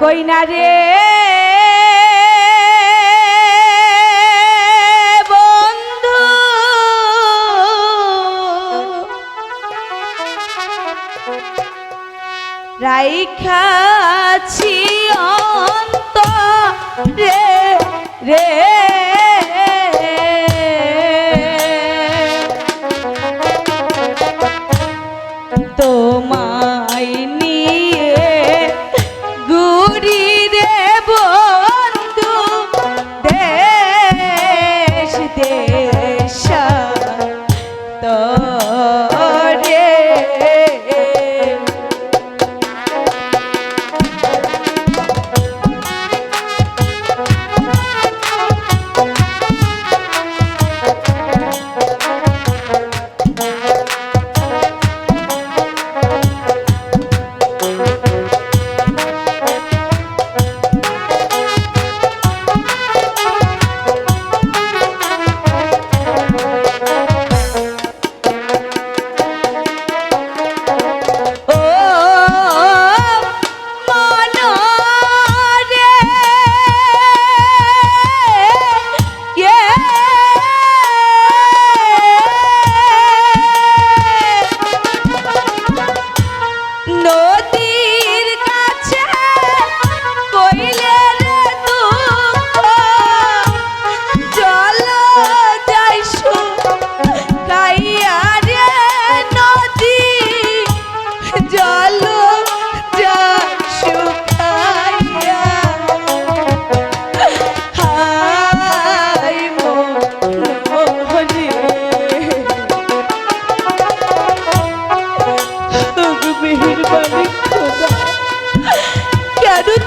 কইনা রে? বন্ধু। রাইখাছি অন্ত রে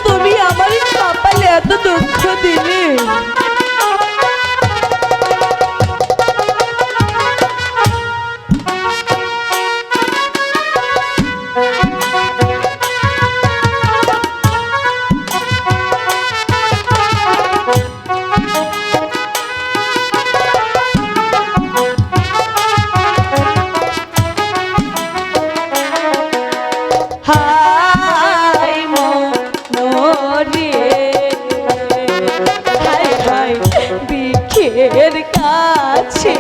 তুমি আমার কপালে এত দুঃখ দিলে? আছে